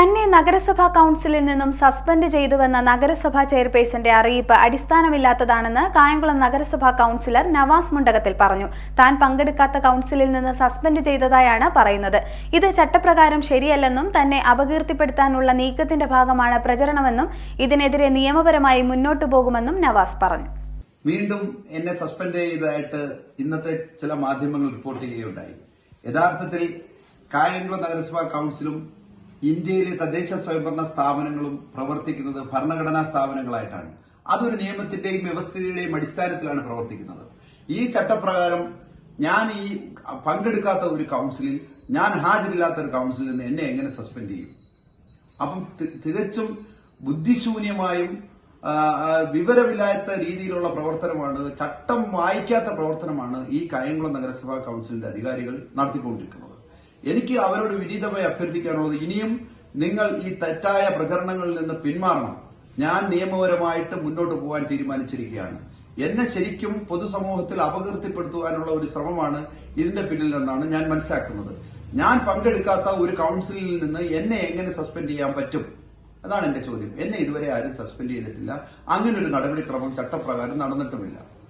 തന്നെ നഗരസഭാ കൗൺസിലിൽ നിന്നും സസ്പെൻഡ് ചെയ്തുവെന്ന നഗരസഭാ ചെയർപേഴ്സന്റെ അറിയിപ്പ് അടിസ്ഥാനമില്ലാത്തതാണെന്ന് കായംകുളം നഗരസഭാ കൗൺസിലർ നവാസ് മുണ്ടകത്തിൽ പറഞ്ഞു. താൻ പങ്കെടുക്കാത്ത കൗൺസിലിൽ നിന്ന് സസ്പെൻഡ് ചെയ്തതായാണ് പറയുന്നത്. ഇത് ചട്ടപ്രകാരം ശരിയല്ലെന്നും തന്നെ അപകീർത്തിപ്പെടുത്താനുള്ള നീക്കത്തിന്റെ ഭാഗമാണ് പ്രചരണമെന്നും ഇതിനെതിരെ നിയമപരമായി മുന്നോട്ടു പോകുമെന്നും നവാസ് പറഞ്ഞു. വീണ്ടും എന്നെ സസ്പെൻഡ് ചെയ്തതായിട്ട് ഇന്നത്തെ ചില മാധ്യമങ്ങൾ റിപ്പോർട്ട് ചെയ്യുകയുണ്ടായി. യഥാർത്ഥത്തിൽ കായംകുളം നഗരസഭാ കൌൺസിലും ഇന്ത്യയിലെ തദ്ദേശ സ്വയംഭരണ സ്ഥാപനങ്ങളും പ്രവർത്തിക്കുന്നത് ഭരണഘടനാ സ്ഥാപനങ്ങളായിട്ടാണ്. അതൊരു നിയമത്തിന്റെയും വ്യവസ്ഥയുടെയും അടിസ്ഥാനത്തിലാണ് പ്രവർത്തിക്കുന്നത്. ഈ ചട്ടപ്രകാരം ഞാൻ ഈ പങ്കെടുക്കാത്ത ഒരു കൗൺസിലിൽ ഞാൻ ഹാജരില്ലാത്ത ഒരു കൌൺസിലിൽ നിന്ന് എന്നെ എങ്ങനെ സസ്പെൻഡ് ചെയ്യും? അപ്പം തികച്ചും ബുദ്ധിശൂന്യമായും വിവരമില്ലാത്ത രീതിയിലുള്ള പ്രവർത്തനമാണ് ചട്ടം വായിക്കാത്ത പ്രവർത്തനമാണ് ഈ കായംകുളം നഗരസഭാ കൌൺസിലിന്റെ അധികാരികൾ നടത്തിക്കൊണ്ടിരിക്കുന്നത്. എനിക്ക് അവരോട് വിനീതമായി അഭ്യർത്ഥിക്കാനുള്ളത് ഇനിയും നിങ്ങൾ ഈ തെറ്റായ പ്രചരണങ്ങളിൽ നിന്ന് പിന്മാറണം. ഞാൻ നിയമപരമായിട്ട് മുന്നോട്ട് പോകാൻ തീരുമാനിച്ചിരിക്കുകയാണ്. എന്നെ ശരിക്കും പൊതുസമൂഹത്തിൽ അപകീർത്തിപ്പെടുത്തുവാനുള്ള ഒരു ശ്രമമാണ് ഇതിന്റെ പിന്നിൽ നിന്നാണ് ഞാൻ മനസ്സിലാക്കുന്നത്. ഞാൻ പങ്കെടുക്കാത്ത ഒരു കൗൺസിലിൽ നിന്ന് എന്നെ എങ്ങനെ സസ്പെൻഡ് ചെയ്യാൻ പറ്റും? അതാണ് എന്റെ ചോദ്യം. എന്നെ ഇതുവരെ ആരും സസ്പെൻഡ് ചെയ്തിട്ടില്ല. അങ്ങനെ ഒരു നടപടിക്രമം ചട്ടപ്രകാരം നടന്നിട്ടുമില്ല.